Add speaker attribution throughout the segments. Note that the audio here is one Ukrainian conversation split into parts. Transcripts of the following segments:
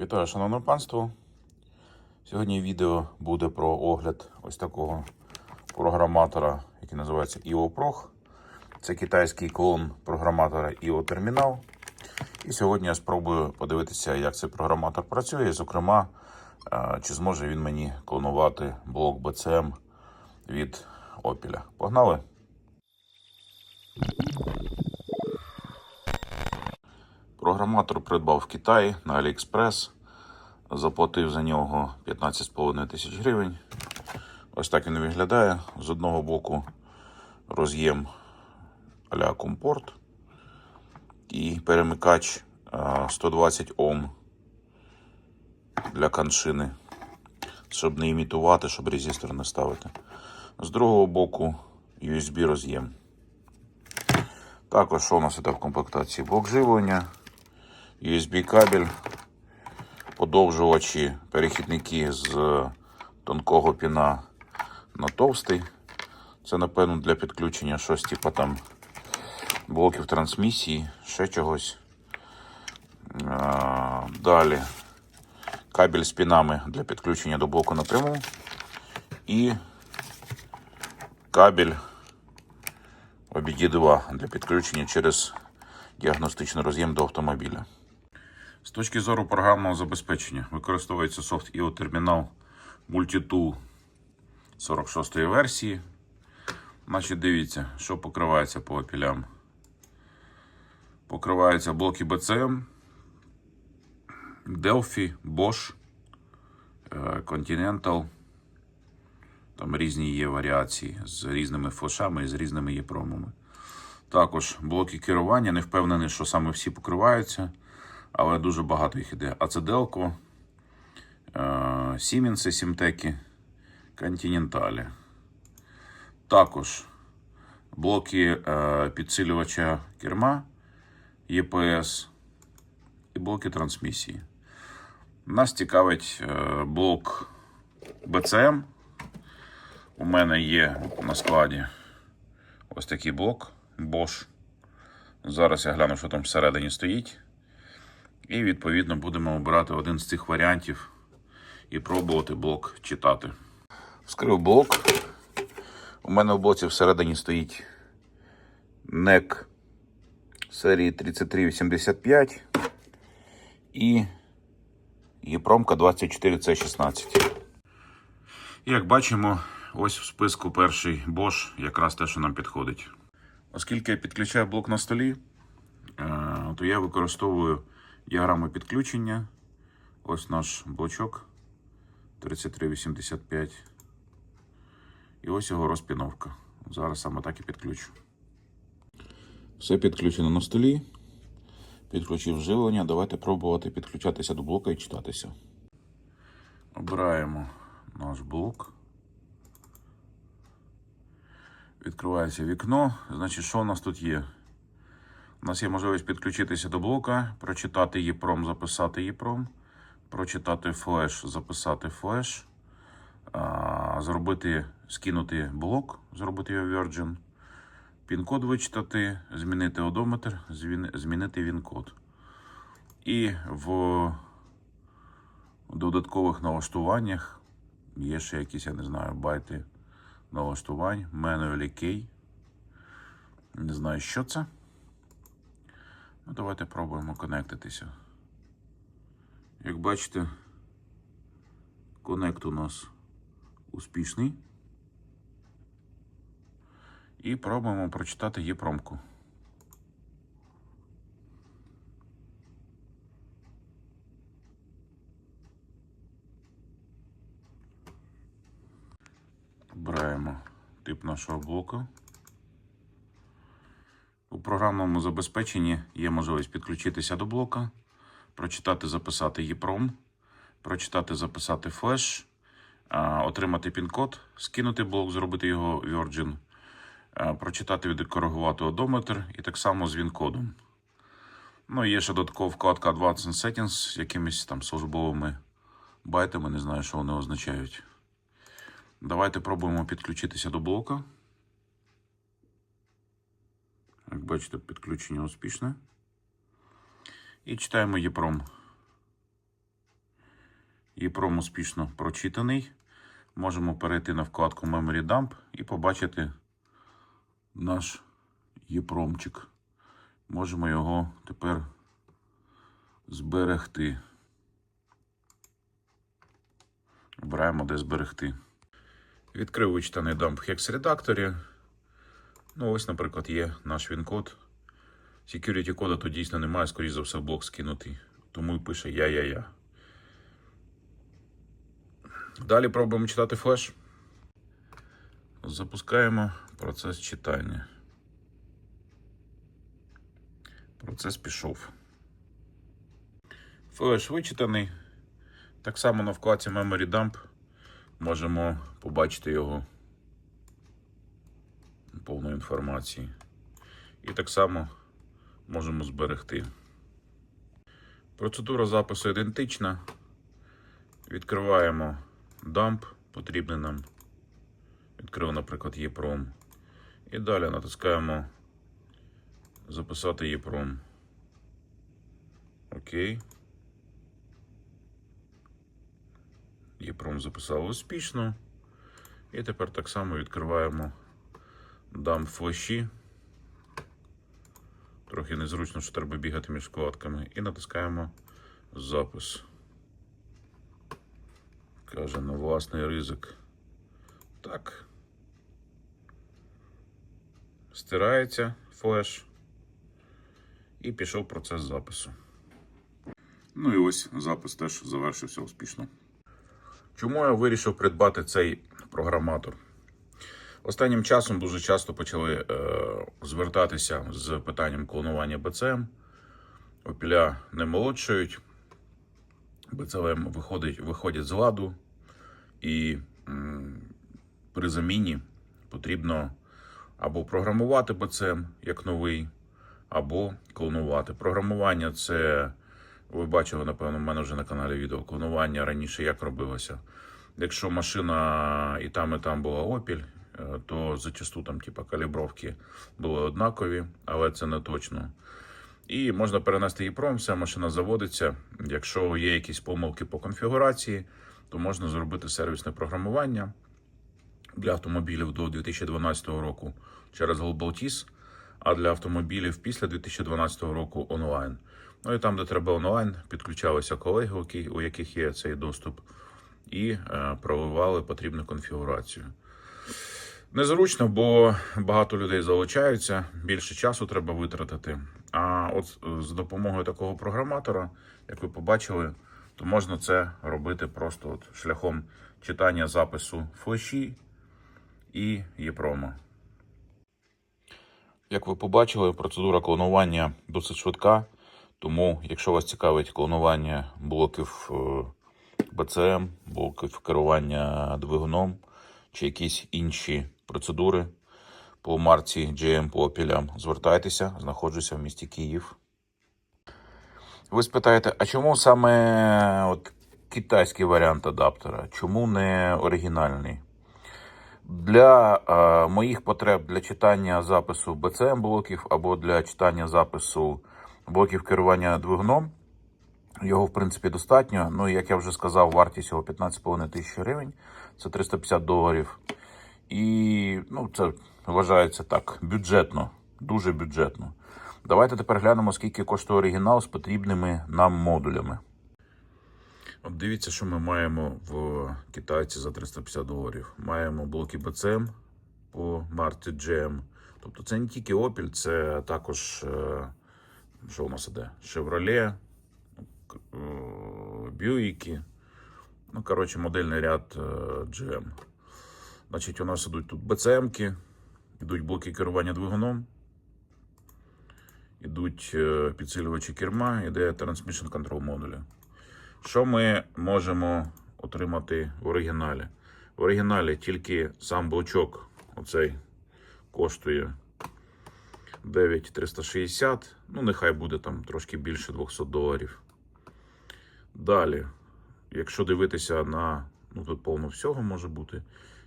Speaker 1: Вітаю, шановне панство. Сьогодні відео буде про огляд ось такого програматора, який називається IOPROG. Це китайський клон програматора IO Terminal. І сьогодні я спробую подивитися, як цей програматор працює, зокрема, е, чи зможе він мені клонувати блок BCM від Opel. Погнали! Програматор придбав в Китаї на AliExpress. Заплатив за нього 15,5 тисяч гривень. Ось так він виглядає. З одного боку роз'єм а-ля компорт і перемикач 120 Ом для каншини, щоб не імітувати, щоб резистор не ставити. З другого боку USB роз'єм. Також що у нас іде в комплектації? Блок живлення, USB кабель, подовжувачі, перехідники з тонкого піна на товстий. Це, напевно, для підключення щось типу там блоків трансмісії, ще чогось. Далі кабель з пінами для підключення до блоку напряму. І кабель OBD2 для підключення через діагностичний роз'єм до автомобіля. З точки зору програмного забезпечення використовується софт IO Terminal Multitool 46 версії. Значить, дивіться, що покривається по опілям. Покриваються блоки BCM, Delphi, Bosch, е, Continental. Там різні є варіації з різними флешами і з різними єпромами. Також блоки керування. Не впевнений, що саме всі покриваються, але дуже багато їх іде. Ацеделко, Сіменси, Сімтеки, Континенталі. Також блоки е, підсилювача керма, ЄПС і блоки трансмісії. Нас цікавить е, блок BCM. У мене є на складі ось такий блок Bosch. Зараз я гляну, що там всередині стоїть. І відповідно будемо обирати один з цих варіантів і пробувати блок читати. Вскрив блок. У мене в блоці всередині стоїть NEC серії 3385 і Єпромка 24C16. Як бачимо, ось в списку перший Bosch, якраз те, що нам підходить. Оскільки я підключаю блок на столі, е, то я використовую діаграму підключення. Ось наш блочок 3385. І ось його розпіновка. Зараз саме так і підключу. Все підключено на столі. Підключив живлення. Давайте пробувати підключатися до блока і читатися. Обираємо наш блок. Відкривається вікно. Значить, що у нас тут є? У нас є можливість підключитися до блока, прочитати ЄПРОМ, записати ЄПРОМ, прочитати флеш, записати флеш, зробити, скинути блок, зробити його Virgin, пін-код вичитати, змінити одометр, змінити він-код. І в додаткових налаштуваннях є ще якісь, я не знаю, байти налаштувань, manually key. Не знаю, що це. Ну, давайте пробуємо конектитися. Як бачите, конект у нас успішний. І пробуємо прочитати Єпромку. Обираємо тип нашого блоку. У програмному забезпеченні є можливість підключитися до блока, прочитати, записати EEPROM, прочитати, записати флеш, отримати пін-код, скинути блок, зробити його Virgin, прочитати, відкоригувати одометр і так само з він-кодом. Ну, є ще додаткова вкладка Advanced Settings з якимись там службовими байтами, не знаю, що вони означають. Давайте пробуємо підключитися до блока. Як бачите, підключення успішне. І читаємо EEPROM. EEPROM успішно прочитаний. Можемо перейти на вкладку Memory Dump і побачити наш EEPROMчик. Можемо його тепер зберегти. Обираємо, де зберегти. Відкрив вичитаний дамп в Hex редакторі. Ну, ось, наприклад, є наш він-код. Security кода тут дійсно немає, скоріш за все, блок скинутий. Тому і пише я-я-я. Далі пробуємо читати флеш. Запускаємо процес читання. Процес пішов. Флеш вичитаний. Так само на вкладці Memory Dump можемо побачити його повну інформації. І так само можемо зберегти. Процедура запису ідентична. Відкриваємо dump, потрібний нам. Відкрив, наприклад, EEPROM. І далі натискаємо записати EEPROM. Окей. EEPROM записав успішно. І тепер так само відкриваємо dump флеші. Трохи незручно, що треба бігати між вкладками. І натискаємо запис. Каже, на власний ризик. Так. Стирається флеш. І пішов процес запису. Ну і ось запис теж завершився успішно. Чому я вирішив придбати цей програматор? Останнім часом дуже часто почали е, звертатися з питанням клонування БЦМ. Опіля не молодшають, БЦМ виходить, виходять з ладу, і м, при заміні потрібно або програмувати БЦМ як новий, або клонувати. Програмування це, ви бачили, напевно, в мене вже на каналі відео клонування раніше як робилося. Якщо машина і там, і там була е, то зачасту там, типа, калібровки були однакові, але це не точно. І можна перенести EEPROM, вся машина заводиться. Якщо є якісь помилки по конфігурації, то можна зробити сервісне програмування для автомобілів до 2012 року через GlobalTIS, а для автомобілів після 2012 року онлайн. Ну і там, де треба онлайн, підключалися колеги, у яких є цей доступ, і е, проливали потрібну конфігурацію. Незручно, бо багато людей залучаються, більше часу треба витратити. А от з допомогою такого програматора, як ви побачили, то можна це робити просто от шляхом читання запису флеші і ЄПРОМа. Як ви побачили, процедура клонування досить швидка. Тому, якщо вас цікавить клонування блоків е, БЦМ, блоків керування двигуном чи якісь інші процедури по марці GM по опілям, звертайтеся, знаходжуся в місті Київ. Ви спитаєте, а чому саме от китайський варіант адаптера? Чому не оригінальний? Для е, моїх потреб для читання запису BCM блоків або для читання запису блоків керування двигуном його, в принципі, достатньо. Ну, як я вже сказав, вартість його 15,5 тисяч гривень, це 350 доларів. І ну, це вважається так бюджетно, дуже бюджетно. Давайте тепер глянемо, скільки коштує оригінал з потрібними нам модулями. От дивіться, що ми маємо в китайці за 350 доларів. Маємо блоки BCM по марці GM. Тобто це не тільки Opel, це також, е, що у нас іде? Chevrolet, е, Buick. Ну, коротше, модельний ряд е, GM. Значить, у нас ідуть тут BCM-ки, ідуть блоки керування двигуном, ідуть е, підсилювачі керма, іде Transmission Control модулі. Що ми можемо отримати в оригіналі? В оригіналі тільки сам блочок, оцей коштує 9360, ну нехай буде там трошки більше 200 доларів. Далі, якщо дивитися на, ну тут повно всього може бути.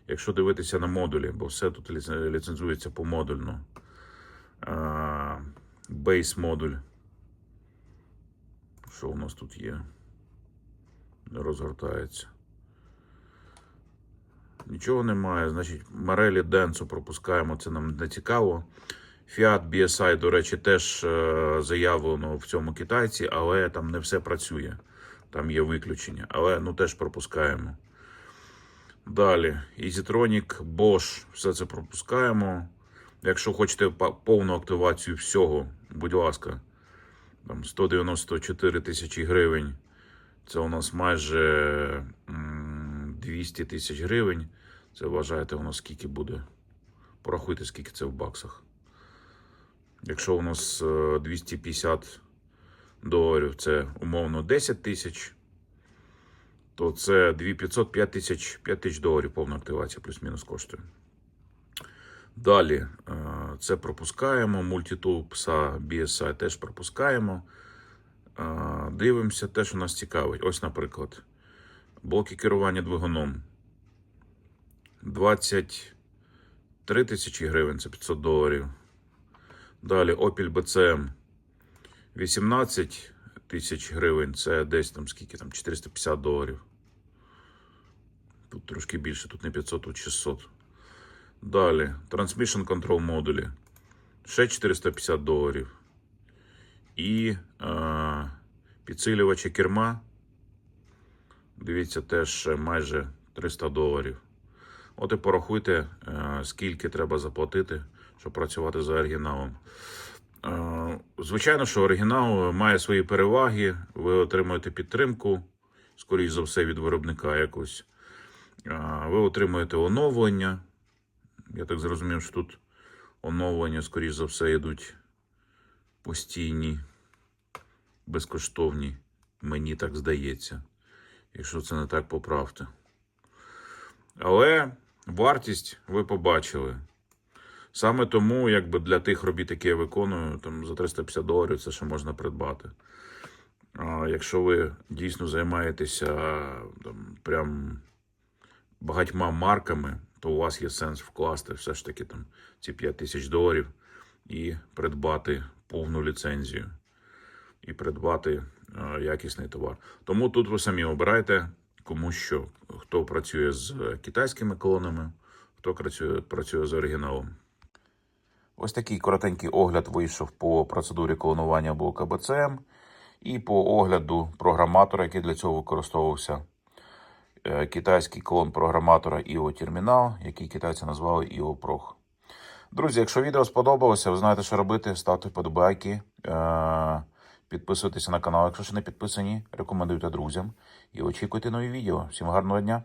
Speaker 1: Якщо дивитися на модулі, бо все тут ліцензується по модульно. Бейс модуль. Що у нас тут є? Не розгортається. Нічого немає. Значить, Марелі Денсо пропускаємо, це нам не цікаво. Fiat BSI, до речі, теж е, заявлено в цьому китайці, але там не все працює. Там є виключення. Але ну теж пропускаємо. Далі. EasyTronic, Bosch, все це пропускаємо. Якщо хочете повну активацію всього, будь ласка, там 194 тисячі гривень. Це у нас майже 200 тисяч гривень. Це вважаєте, у нас скільки буде? Порахуйте, скільки це в баксах. Якщо у нас е, 250 доларів, це умовно 10 тисяч, то це 2500 5 тисяч доларів повна активація, плюс-мінус коштує. Далі е, це пропускаємо. Мультитул пса BSI теж пропускаємо. Е, Дивимося, те, що нас цікавить. Ось, наприклад, блоки керування двигуном. 23 тисячі гривень, це 500 доларів. Далі Opel BCM 18 тисяч гривень, це десь там скільки там 450 доларів. Тут трошки більше, тут не 500, тут 600. Далі Transmission Control модулі. Ще 450 доларів. І е, підсилювачі керма. Дивіться, теж майже 300 доларів. От і порахуйте, е, скільки треба заплатити, щоб працювати за оригіналом. Е, Звичайно, що оригінал має свої переваги. Ви отримуєте підтримку, скоріш за все, від виробника якось. Е, Ви отримуєте оновлення. Я так зрозумів, що тут оновлення, скоріш за все, йдуть постійні, безкоштовні. Мені так здається. Якщо це не так, поправте. Але вартість ви побачили. Саме тому, якби для тих робіт, які я виконую, там за 350 доларів це ще можна придбати. А якщо ви дійсно займаєтеся там, прям багатьма марками, то у вас є сенс вкласти все ж таки там ці 5 тисяч доларів і придбати повну ліцензію, і придбати е, якісний товар. Тому тут ви самі обирайте, кому що, хто працює з китайськими колонами, хто працює, працює з оригіналом. Ось такий коротенький огляд вийшов по процедурі колонування блока BCM і по огляду програматора, який для цього використовувався. Е, Китайський клон програматора IO Terminal, який китайці назвали IO Prog. Друзі, якщо відео сподобалося, ви знаєте, що робити. Ставте вподобайки, е, підписуйтеся на канал, якщо ще не підписані, рекомендуйте друзям і очікуйте нові відео. Всім гарного дня!